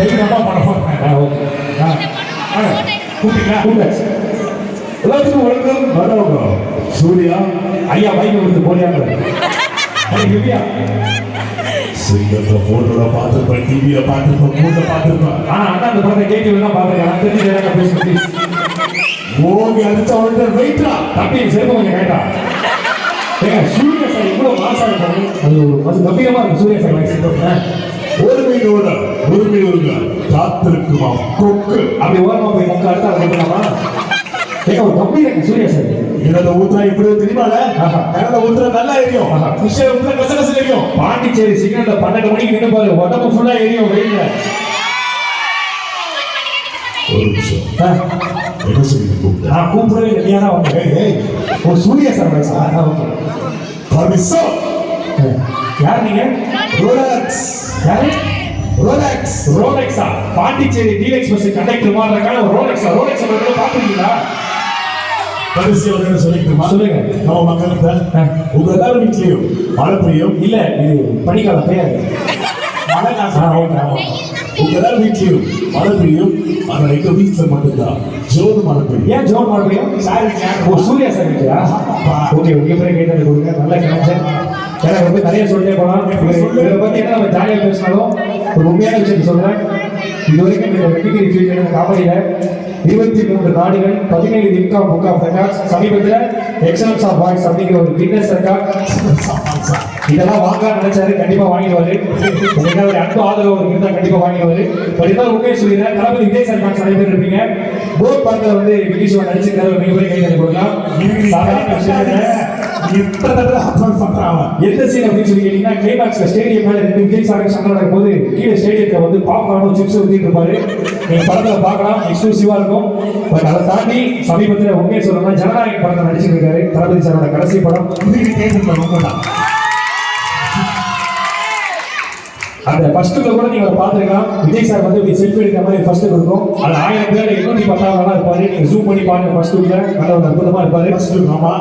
தைரியமா படம் கூப்பிட்டீங்களா? கூப்பிட்டாச்சு. எல்லாத்துக்கும் வணக்கம். வணக்கம் சூர்யா. ஐயா பைக் போலியாங்க இல்லையா? சிங்கத்தை போட்டோல பார்த்துருப்பேன். டிவியில பார்த்துருப்பேன். கூட்ட பார்த்துருப்பேன். ஆனா அண்ணா அந்த படத்தை கேட்டு தான் பாத்துருக்கேன் எனக்கு தெரிஞ்சு எனக்கு ப்ளீஸ் ஓகி அடிச்ச அவன்கிட்ட வெயிட்ரா தம்பி செருப்பு கொஞ்சம் கேட்டா ஏங்க சூரிய சார் இவ்வளவு மாசா இருக்காரு அது ஒரு- அது கம்பீரமா இருக்கு. சூரிய சார் ஒருமையோட ஒருமையோட காத்திருக்குமா கொக்கு. அப்படி ஓரமா போய் முக்க அடுத்து சார். எரியும். பாண்டிச்சேரி சிக்னல்ல பன்னெண்டு மணிக்கு நின்று பாரு உடம்பு ஃபுல்லா எரியும் கூப்பிட்டேன் நான் கூப்பிடவே இல்லை நீயா தான் வந்தேன் ஏய் ஏய். ஒரு சூரிய சார் ஆ ஓகே. யார் நீங்க? Rolex Rolex Pondicherry deluxe bus conductor மாதிரி இருக்கான ஒரு ரோலெக்ஸா ரோலெக்ஸ் பாத்துருக்கீங்களா கடைசியா ஒரு என்ன சொல்லிட்டுமா சொல்லுங்க. நம்ம மக்கள்கிட்ட. உங்க எல்லாரும் வீட்லயும் மழை பெய்யும். இல்ல இது பனிக்காலம் பெய்யாது. மழை காசு உங்க எல்லாரும் வீட்லயும் மழை பெய்யும். ஆனா எங்க வீட்டுல மட்டும்தான். ஜோடு மழை பெய்யும் ஏன் ஜோன் மாட முடியும் ஓ சூர்யா சார் இல்லையா ஓகே உங்க பேரை கேட்டு கொடுங்க நல்லா கிடைச்சேன் ஏன்னா வந்து நிறைய சொல்லிட்டே போலாம் இதை இவரை பத்தி என்ன நம்ம ஜாலியாக பேசினாலும் ஒரு உண்மையான விஷயத்தை சொல்றேன். இது வரைக்கும் இந்த வெட்டிகிரி ஃபீல்டு காப்பாடியில் இருபத்தி மூன்று நாடுகள் பதினேழு இன்கம் புக் ஆஃப் ரெக்கார்ட்ஸ் சமீபத்தில் எக்ஸலன்ஸ் ஆஃப் வாய்ஸ் அப்படிங்கிற ஒரு கின்னஸ் ரெக்கார்ட் இதெல்லாம் வாங்க நினைச்சாரு கண்டிப்பா வாங்கிடுவாரு. உங்களுக்கு ஒரு அன்பு ஆதரவு அவருக்கு இருந்தா கண்டிப்பா வாங்கிடுவாரு. பட் இருந்தாலும் உண்மையை சொல்லிடுறேன் தளபதி விஜய் சார் ஃபேன்ஸ் நிறைய பேர் இருப்பீங்க. போட் படத்துல வந்து விஜய் சிவன் நடிச்சிருக்காரு மிகப்பெரிய கைதல் கொடுக்கலாம். சாதாரண விஷயம் இல்லை. இத்தனை தடவை எந்த சீன் அப்படின்னு சொல்லி கேட்டீங்கன்னா கிளைமாக்ஸ்ல ஸ்டேடியம் மேல ரெண்டு விஜய் சார் சண்டை நடக்கும் போது கீழே ஸ்டேடியத்துல வந்து பாப்கார்னும் சிப்ஸ் ஊத்திட்டு இருப்பாரு. நீங்க படத்துல பார்க்கலாம் எக்ஸ்க்ளூசிவா இருக்கும். பட் அதை தாண்டி சமீபத்தில் உண்மையை சொல்லணும்னா ஜனநாயக படத்தை நடிச்சிருக்காரு. தளபதி சாரோட கடைசி படம். இதுக்கு கேட்டு உண்மைதான் அந்த ஃபர்ஸ்ட்டுல கூட நீங்க பார்த்துருக்கலாம். விஜய் சார் வந்து இப்படி செல்ஃபி எடுக்கிற மாதிரி ஃபர்ஸ்ட் இருக்கும். அது ஆயிரம் பேர் எண்ணூத்தி பத்தாயிரம் இருப்பாரு. நீங்க ஜூம் பண்ணி பாருங்க ஃபர்ஸ்ட் நல்ல ஒரு அற்புதமா இருப்பாரு. ஆமா.